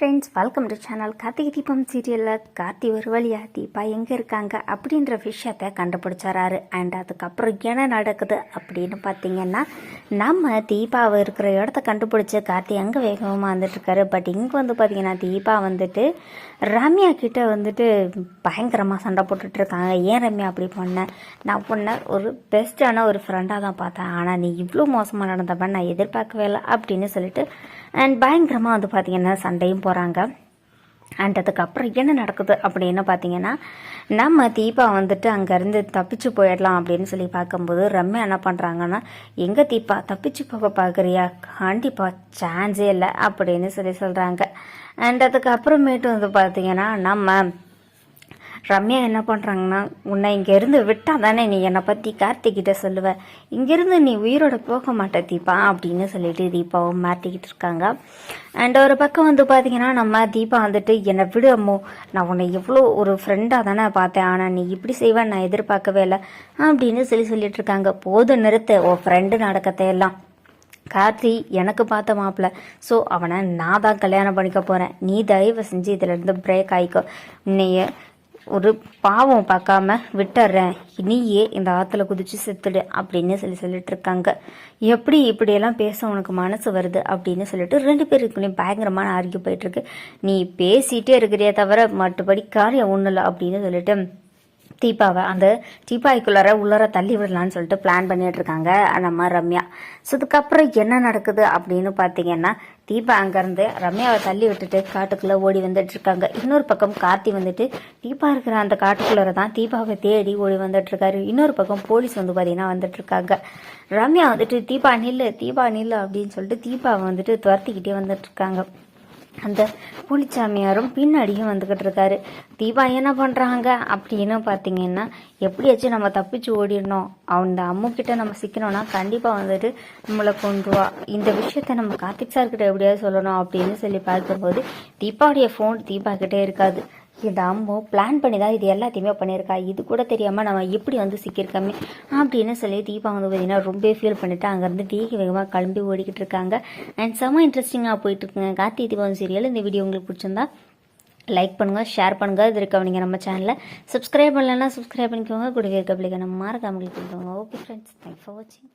Welcome to channel Karthigai Deepam சீரியலில் கார்த்தி ஒரு வழியா தீபா எங்கே இருக்காங்க அப்படின்ற விஷயத்த கண்டுபிடிச்சாராரு. அண்ட் அதுக்கப்புறம் என்ன நடக்குது அப்படின்னு பார்த்தீங்கன்னா நம்ம தீபாவை இருக்கிற இடத்த கண்டுபிடிச்சி கார்த்தி அங்கே வேகமாக வந்துட்டுருக்காரு. பட் இங்கே வந்து பார்த்தீங்கன்னா தீபா வந்துட்டு ரம்யா கிட்ட வந்துட்டு பயங்கரமாக சண்டை போட்டுட்டு இருக்காங்க. ஏன் ரம்யா அப்படி பண்ண? நான் உன்னை ஒரு பெஸ்ட்டான ஒரு ஃப்ரெண்டாக தான் பார்த்தேன். ஆனால் நீ இவ்வளோ மோசமாக நடந்தப்ப நான் எதிர்பார்க்கவே இல்லை அப்படின்னு சொல்லிட்டு அண்ட் பயங்கரமாக வந்து பார்த்தீங்கன்னா சண்டையும் போகிறாங்க அண்ட் அதுக்கப்புறம் என்ன நடக்குது அப்படின்னு பார்த்தீங்கன்னா நம்ம தீபா வந்துட்டு அங்கேருந்து தப்பிச்சு போயிடலாம் அப்படின்னு சொல்லி பார்க்கும்போது ரம்யா என்ன பண்ணுறாங்கன்னா எங்கே தீபா தப்பிச்சு போக பார்க்குறியா கண்டிப்பாக சான்ஸே இல்லை அப்படின்னு சொல்லி சொல்கிறாங்க அண்ட் அதுக்கப்புறமேட்டு வந்து பார்த்தீங்கன்னா நம்ம ரம்யா என்ன பண்ணுறாங்கன்னா உன்னை இங்கேருந்து விட்டா தானே நீ என்னை பற்றி கார்த்திகிட்ட சொல்லுவ? இங்கேருந்து நீ உயிரோட போக மாட்ட தீபா அப்படின்னு சொல்லிட்டு தீபாவும் மாட்டிக்கிட்டு இருக்காங்க. அண்ட் ஒரு பக்கம் வந்து பார்த்தீங்கன்னா நம்ம தீபா வந்துட்டு என்னை விடு அம்மோ நான் உன்னை எவ்வளோ ஒரு ஃப்ரெண்டாக தானே பார்த்தேன் ஆனால் நீ இப்படி செய்வேன் நான் எதிர்பார்க்கவே இல்லை அப்படின்னு சொல்லி சொல்லிட்டு இருக்காங்க. போதும் நிறுத்து ஓ ஃப்ரெண்டு நடக்கத்தை எல்லாம். கார்த்தி எனக்கு பார்த்த மாப்பிள்ள ஸோ அவனை நான் தான் கல்யாணம் பண்ணிக்க போகிறேன் நீ தயவு செஞ்சு இதிலேருந்து பிரேக் ஆகிக்கோ உன்னைய ஒரு பாவம் பார்க்காம விட்டுறேன். நீயே இந்த ஆற்றுல குதிச்சு செத்துடு அப்படின்னு சொல்லி சொல்லிட்டு இருக்காங்க. எப்படி இப்படியெல்லாம் பேச உனக்கு மனசு வருது அப்படின்னு சொல்லிட்டு ரெண்டு பேருக்குள்ளேயும் பயங்கரமான ஆர்கியூ போயிட்டு இருக்கு. நீ பேசிட்டே இருக்கிறியே தவிர மற்றபடி காரியம் ஒன்றும் இல்லை அப்படின்னு சொல்லிட்டு தீபாவை அந்த தீபாய்க்குள்ளார உள்ளார தள்ளி விடலான்னு சொல்லிட்டு பிளான் பண்ணிட்டு இருக்காங்க நம்ம ரம்யா. ஸோ இதுக்கப்புறம் என்ன நடக்குது அப்படின்னு பார்த்தீங்கன்னா தீபா அங்கேருந்து ரம்யாவை தள்ளி விட்டுட்டு காட்டுக்குள்ளே ஓடி வந்துட்டு இருக்காங்க இன்னொரு பக்கம் கார்த்தி வந்துட்டு தீபா இருக்கிற அந்த காட்டுக்குள்ளார தான் தீபாவை தேடி ஓடி வந்துட்டு இருக்காரு இன்னொரு பக்கம் போலீஸ் வந்து பார்த்தீங்கன்னா வந்துட்டு இருக்காங்க ரம்யா வந்துட்டு தீபா நில்லு தீபா நில்லு அப்படின்னு சொல்லிட்டு தீபாவை வந்துட்டு துரத்திக்கிட்டே வந்துட்டு இருக்காங்க அந்த புலிச்சாமியாரும் பின்னாடியும் வந்துக்கிட்டு இருக்காரு. தீபா என்ன பண்ணுறாங்க அப்படின்னு பார்த்தீங்கன்னா எப்படியாச்சும் நம்ம தப்பிச்சு ஓடிடணும். அந்த அம்முக்கிட்ட நம்ம சிக்கணும்னா கண்டிப்பாக வந்துட்டு நம்மளை கொண்டுருவா இந்த விஷயத்த நம்ம கார்த்திக் சார்கிட்ட எப்படியாவது சொல்லணும் அப்படின்னு சொல்லி பார்க்கும்போது தீபாவுடைய ஃபோன் தீபா கிட்டே இருக்காது. இந்த அம்மு பிளான் பண்ணி தான் இது எல்லாத்தையுமே பண்ணியிருக்கா. இது கூட தெரியாமல் நம்ம எப்படி வந்து சிக்கியிருக்கோமே அப்படின்னு சொல்லி தீபா வந்து பார்த்தீங்கன்னா ரொம்ப ஃபீல் பண்ணிட்டு அங்கேருந்து வேக வேகமாக கிளம்பி ஓடிக்கிட்டு இருக்காங்க. அண்ட் செம்ம இன்ட்ரெஸ்டிங்காக போயிட்டுருக்குங்க கார்த்தி தீபம் சீரியல் இந்த வீடியோ உங்களுக்கு பிடிச்சிருந்தா லைக் பண்ணுங்கள் ஷேர் பண்ணுங்கள் இது இருக்கவங்க நம்ம சேனலில் சப்ஸ்கிரைப் பண்ணலன்னா சப்ஸ்கிரைப் பண்ணிக்கோங்க. கூடவே இருக்க பிள்ளைங்க நம்ம மறக்காமல் click okay friends thanks for வாட்சிங்